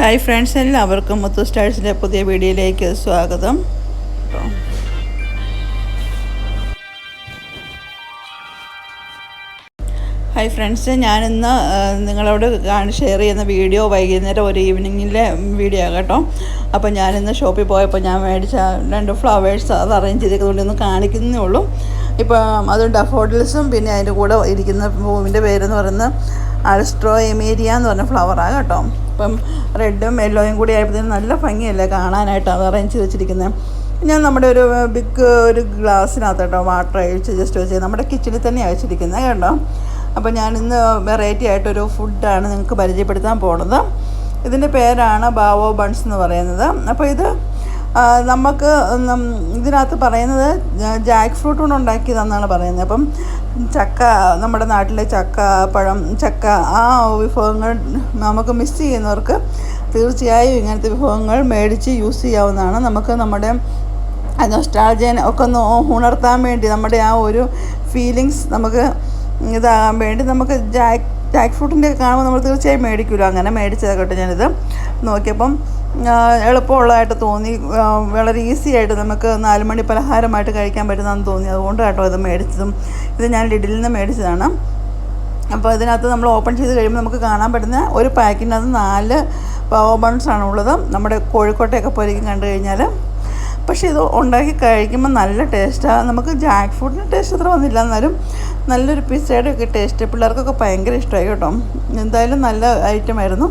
Hi friends എല്ലാവർക്കും മുത്തു സ്റ്റാഴ്സിന്റെ പുതിയ വീഡിയോയിലേക്ക് സ്വാഗതം. ഹായ് ഫ്രണ്ട്സ് ഞാനിന്ന് നിങ്ങളോട് ഷെയർ ചെയ്യുന്ന വീഡിയോ വൈകുന്നേരം ഒരു ഈവനിങ്ങിലെ വീഡിയോ കേട്ടോ. അപ്പോൾ ഞാനിന്ന് ഷോപ്പിൽ പോയപ്പോൾ ഞാൻ മേടിച്ച രണ്ട് ഫ്ലവേഴ്സ് അത് അറേഞ്ച് ചെയ്തിരിക്കുന്നുണ്ട് ഒന്ന് കാണിക്കുന്നേ ഉള്ളൂ. ഇപ്പോൾ അത് ഡഫോഡിൽസും പിന്നെ അതിന്റെ കൂടെ ഇരിക്കുന്ന പൂവിന്റെ പേരെന്ന് പറയുന്നത് അൾസ്ട്രോ എമേരിയ എന്ന് പറഞ്ഞ ഫ്ലവറാണ് കേട്ടോ. അപ്പം റെഡും യെല്ലോയും കൂടി ആയപ്പോഴത്തേനും നല്ല ഭംഗിയല്ലേ കാണാനായിട്ട് അത് അറേഞ്ച് ചെയ്ത് വെച്ചിരിക്കുന്നത് ഞാൻ നമ്മുടെ ഒരു ബിഗ് ഒരു ഗ്ലാസ്സിനകത്ത് കേട്ടോ വാട്ടർ ഒഴിച്ച് ജസ്റ്റ് വെച്ച് നമ്മുടെ കിച്ചണിൽ തന്നെയാണ് വെച്ചിരിക്കുന്നത് കേട്ടോ. അപ്പോൾ ഞാൻ ഇന്ന് വെറൈറ്റി ആയിട്ടൊരു ഫുഡാണ് നിങ്ങൾക്ക് പരിചയപ്പെടുത്താൻ പോണത്. ഇതിന്റെ പേരാണ് ബാവോ ബൺസ് എന്ന് പറയുന്നത്. അപ്പോൾ ഇത് നമുക്ക് ഇതിനകത്ത് പറയുന്നത് ജാക്ക് ഫ്രൂട്ട് കൊണ്ട് ഉണ്ടാക്കിയതെന്നാണ് പറയുന്നത്. അപ്പം ചക്ക നമ്മുടെ നാട്ടിലെ ചക്ക പഴം ചക്ക ആ വിഭവങ്ങൾ നമുക്ക് മിസ് ചെയ്യുന്നവർക്ക് തീർച്ചയായും ഇങ്ങനത്തെ വിഭവങ്ങൾ മേടിച്ച് യൂസ് ചെയ്യാവുന്നതാണ്. നമുക്ക് നമ്മുടെ നൊസ്റ്റാൾജിയൻ ഒക്കെ ഒന്ന് ഉണർത്താൻ വേണ്ടി നമ്മുടെ ആ ഒരു ഫീലിങ്സ് നമുക്ക് ഇതാകാൻ വേണ്ടി നമുക്ക് ജാക്ക് ജാക്ക് ഫ്രൂട്ടിന്റെ കാണുമ്പോൾ നമ്മൾ തീർച്ചയായും മേടിക്കുമല്ലോ അങ്ങനെ മേടിച്ചതൊക്കെ കേട്ടോ ഞാനിത് നോക്കിയപ്പം എളുപ്പമുള്ളതായിട്ട് തോന്നി. വളരെ ഈസി ആയിട്ട് നമുക്ക് നാല് മണി പലഹാരമായിട്ട് കഴിക്കാൻ പറ്റുന്നതെന്ന് തോന്നി. അതുകൊണ്ട് കേട്ടോ ഇത് മേടിച്ചതും. ഇത് ഞാൻ ലിഡിൽ നിന്ന് മേടിച്ചതാണ്. അപ്പോൾ ഇതിനകത്ത് നമ്മൾ ഓപ്പൺ ചെയ്ത് കഴിയുമ്പോൾ നമുക്ക് കാണാൻ പറ്റുന്ന ഒരു പാക്കിനകത്ത് നാല് പവർ ബൺസ് ആണ് ഉള്ളത്. നമ്മുടെ കോഴിക്കോട്ടെയൊക്കെ പോയിരിക്കും കണ്ടു കഴിഞ്ഞാൽ പക്ഷേ ഇത് ഉണ്ടാക്കി കഴിക്കുമ്പോൾ നല്ല ടേസ്റ്റാണ് നമുക്ക് ജാക്ക് ഫ്രൂട്ടിന്റെ ടേസ്റ്റ് അത്ര വന്നില്ല. എന്നാലും നല്ലൊരു പിസ്സയുടെ ഒക്കെ ടേസ്റ്റ് പിള്ളേർക്കൊക്കെ ഭയങ്കര ഇഷ്ടമായി കേട്ടോ. എന്തായാലും നല്ല ഐറ്റമായിരുന്നു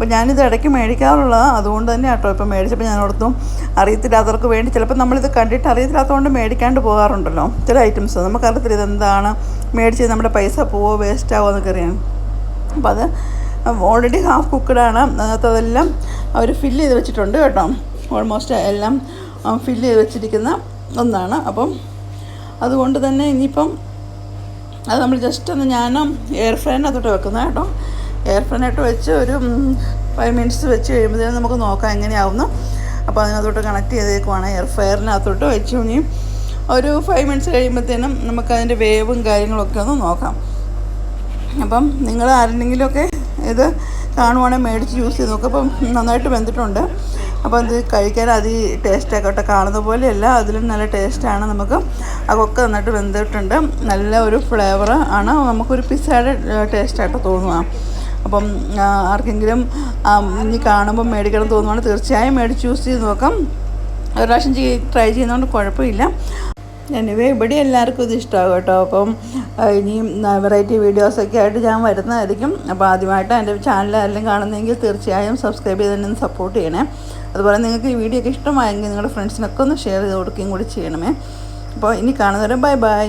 അപ്പോൾ ഞാനിത് ഇടയ്ക്ക് മേടിക്കാറുള്ളതാണ് അതുകൊണ്ട് തന്നെ കേട്ടോ ഇപ്പം മേടിച്ചപ്പോൾ ഞാൻ ഓർത്തു അറിയത്തില്ലാത്തവർക്ക് വേണ്ടി ചിലപ്പോൾ നമ്മളിത് കണ്ടിട്ട് അറിയത്തില്ലാത്തതുകൊണ്ട് മേടിക്കാണ്ട് പോകാറുണ്ടല്ലോ. ചില ഐറ്റംസ്. നമുക്കറിയത്തില്ല ഇതെന്താണ്? മേടിച്ച് നമ്മുടെ പൈസ പോവോ വേസ്റ്റ് ആവോ എന്നൊക്കെ അറിയാം അപ്പോൾ അത് ഓൾറെഡി ഹാഫ് കുക്കഡാണ് അതിനകത്ത് അതെല്ലാം അവർ ഫില്ല് ചെയ്ത് വെച്ചിട്ടുണ്ട് കേട്ടോ. ഓൾമോസ്റ്റ് എല്ലാം ഫില്ല് ചെയ്ത് വെച്ചിരിക്കുന്ന ഒന്നാണ്. അപ്പം അതുകൊണ്ട് തന്നെ ഇനിയിപ്പം അത് നമ്മൾ ജസ്റ്റ് ഒന്ന് ഞാനും എയർ ഫ്രൈനകത്തോട്ട് വെക്കുന്നത് കേട്ടോ എയർ ഫ്രൈനകത്ത് വെച്ച് ഒരു ഫൈവ് മിനിറ്റ്സ് വെച്ച് കഴിയുമ്പോഴത്തേനും നമുക്ക് നോക്കാം എങ്ങനെയാവുന്നു. അപ്പോൾ അതിനകത്തോട്ട് കണക്ട് ചെയ്തേക്കുവാണ് എയർ ഫയറിനകത്തോട്ട് വെച്ച് ഇനി ഒരു ഫൈവ് മിനിറ്റ്സ് കഴിയുമ്പോഴത്തേനും നമുക്ക് അതിന്റെ വേവും കാര്യങ്ങളൊക്കെ ഒന്ന് നോക്കാം. അപ്പം നിങ്ങൾ ആരുടെങ്കിലുമൊക്കെ ഇത് കാണുവാണെങ്കിൽ മേടിച്ച് യൂസ് ചെയ്ത് നോക്കുക അപ്പം നന്നായിട്ട് വെന്തിട്ടുണ്ട്. അപ്പോൾ ഇത് കഴിക്കാൻ അതി ടേസ്റ്റ് ആക്കട്ടെ കാണുന്ന പോലെയല്ല അതിലും നല്ല ടേസ്റ്റാണ് നമുക്ക്. അതൊക്കെ നന്നായിട്ട് വെന്തിട്ടുണ്ട്. നല്ല ഒരു ഫ്ലേവർ ആണ്. നമുക്കൊരു പിസ്സയുടെ ടേസ്റ്റായിട്ട് തോന്നുക. അപ്പം ആർക്കെങ്കിലും ഇനി കാണുമ്പോൾ മേടിക്കണം തോന്നുവാണെങ്കിൽ തീർച്ചയായും മേടിച്ച് യൂസ് ചെയ്ത് നോക്കാം. ഒരു പ്രാവശ്യം ട്രൈ ചെയ്യുന്നതുകൊണ്ട് കുഴപ്പമില്ല. എനിവേ ഇവിടെ എല്ലാവർക്കും ഇത് ഇഷ്ടമാകും കേട്ടോ. അപ്പം ഇനിയും വെറൈറ്റി വീഡിയോസൊക്കെ ആയിട്ട് ഞാൻ വരുന്നതായിരിക്കും. അപ്പോൾ ആദ്യമായിട്ട് എന്റെ ചാനൽ ആരെങ്കിലും കാണുന്നെങ്കിൽ തീർച്ചയായും സബ്സ്ക്രൈബ് ചെയ്ത് തന്നെ സപ്പോർട്ട് ചെയ്യണേ. അതുപോലെ നിങ്ങൾക്ക് ഈ വീഡിയോ ഒക്കെ ഇഷ്ടമായെങ്കിൽ നിങ്ങളുടെ ഫ്രണ്ട്സിനൊക്കെ ഒന്ന് ഷെയർ ചെയ്ത് കൊടുക്കുകയും കൂടി ചെയ്യണമേ. അപ്പോൾ ഇനി കാണുന്നവരെ ബൈ ബൈ